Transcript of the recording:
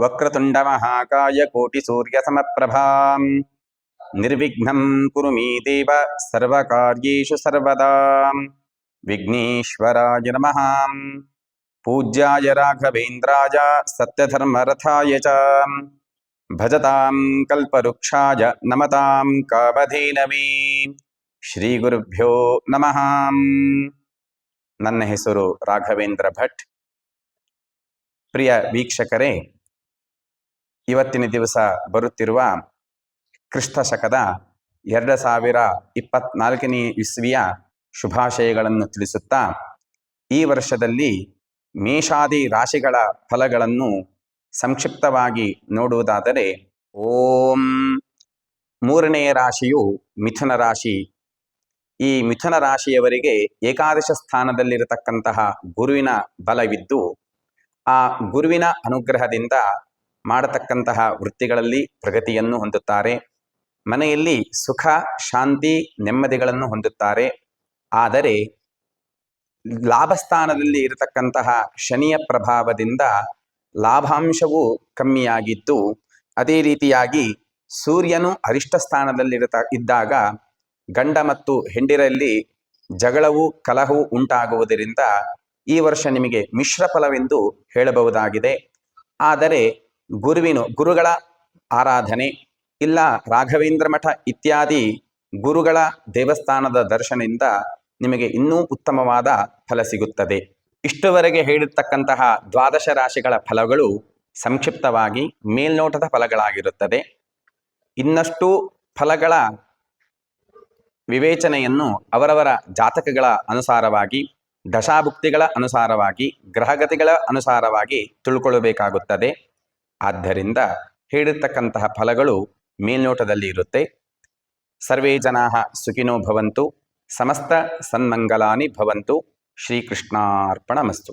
వక్రతుండమహాకాయ కోటిసూర్యసమప్రభా. నిర్విఘ్నం కురు మీ దేవ సర్వకార్యేషు సర్వదా. విఘ్నేశ్వరాయ నమ. పూజ్యాయ రాఘవేంద్రాయ సత్యధర్మరథాయ ಭಜತಾಂ ಕಲ್ಪವೃಕ್ಷಾಯ ನಮತಾಂ ಕಾಮಧೇನವೀ. ಶ್ರೀ ಗುರುಭ್ಯೋ ನಮಃ. ನನ್ನ ಹೆಸರು ರಾಘವೇಂದ್ರ ಭಟ್. ಪ್ರಿಯ ವೀಕ್ಷಕರೇ, ಇವತ್ತಿನ ದಿವಸ ಬರುತ್ತಿರುವ ಕ್ರಿಸ್ತ ಶಕದ ಎರಡು ಸಾವಿರ ಇಪ್ಪತ್ನಾಲ್ಕನೇ ಇಸ್ವಿಯ ಶುಭಾಶಯಗಳನ್ನು ತಿಳಿಸುತ್ತಾ, ಈ ವರ್ಷದಲ್ಲಿ ಮೇಷಾದಿ ರಾಶಿಗಳ ಫಲಗಳನ್ನು ಸಂಕ್ಷಿಪ್ತವಾಗಿ ನೋಡುವುದಾದರೆ, ಓಂ ಮೂರನೆಯ ರಾಶಿಯು ಮಿಥುನ ರಾಶಿ. ಈ ಮಿಥುನ ರಾಶಿಯವರಿಗೆ ಏಕಾದಶ ಸ್ಥಾನದಲ್ಲಿರತಕ್ಕಂತಹ ಗುರುವಿನ ಬಲವಿದ್ದು, ಆ ಗುರುವಿನ ಅನುಗ್ರಹದಿಂದ ಮಾಡತಕ್ಕಂತಹ ವೃತ್ತಿಗಳಲ್ಲಿ ಪ್ರಗತಿಯನ್ನು ಹೊಂದುತ್ತಾರೆ. ಮನೆಯಲ್ಲಿ ಸುಖ, ಶಾಂತಿ, ನೆಮ್ಮದಿಗಳನ್ನು ಹೊಂದುತ್ತಾರೆ. ಆದರೆ, ಲಾಭಸ್ಥಾನದಲ್ಲಿ ಇರತಕ್ಕಂತಹ ಶನಿಯ ಪ್ರಭಾವದಿಂದ ಲಾಭಾಂಶವು ಕಮ್ಮಿಯಾಗಿದ್ದು ಅದೇ ರೀತಿಯಾಗಿ ಸೂರ್ಯನು ಅರಿಷ್ಟ ಸ್ಥಾನದಲ್ಲಿರತ ಇದ್ದಾಗ ಗಂಡ ಮತ್ತು ಹೆಂಡಿರಲ್ಲಿ ಜಗಳವು ಕಲಹವು ಉಂಟಾಗುವುದರಿಂದ ಈ ವರ್ಷ ನಿಮಗೆ ಮಿಶ್ರ ಫಲವೆಂದು ಹೇಳಬಹುದಾಗಿದೆ. ಆದರೆ ಗುರುವಿನ, ಗುರುಗಳ ಆರಾಧನೆ ಇಲ್ಲ, ರಾಘವೇಂದ್ರ ಮಠ ಇತ್ಯಾದಿ ಗುರುಗಳ ದೇವಸ್ಥಾನದ ದರ್ಶನದಿಂದ ನಿಮಗೆ ಇನ್ನೂ ಉತ್ತಮವಾದ ಫಲ ಸಿಗುತ್ತದೆ. ಇಷ್ಟುವರೆಗೆ ಹೇಳಿರ್ತಕ್ಕಂತಹ ದ್ವಾದಶ ರಾಶಿಗಳ ಫಲಗಳು ಸಂಕ್ಷಿಪ್ತವಾಗಿ ಮೇಲ್ನೋಟದ ಫಲಗಳಾಗಿರುತ್ತದೆ. ಇನ್ನಷ್ಟು ಫಲಗಳ ವಿವೇಚನೆಯನ್ನು ಅವರವರ ಜಾತಕಗಳ ಅನುಸಾರವಾಗಿ, ದಶಾಭುಕ್ತಿಗಳ ಅನುಸಾರವಾಗಿ, ಗ್ರಹಗತಿಗಳ ಅನುಸಾರವಾಗಿ ತಿಳ್ಕೊಳ್ಳಬೇಕಾಗುತ್ತದೆ. ಆದ್ದರಿಂದ ಹೇಳಿರ್ತಕ್ಕಂತಹ ಫಲಗಳು ಮೇಲ್ನೋಟದಲ್ಲಿ ಇರುತ್ತೆ. ಸರ್ವೇ ಜನಾ ಸುಖಿನೋ ಭವಂತು, ಸಮಸ್ತ ಸನ್ಮಂಗಲಾನಿ ಭವಂತು. ஸ்ரீகிருஷ்ணார்ப்பணமஸ்து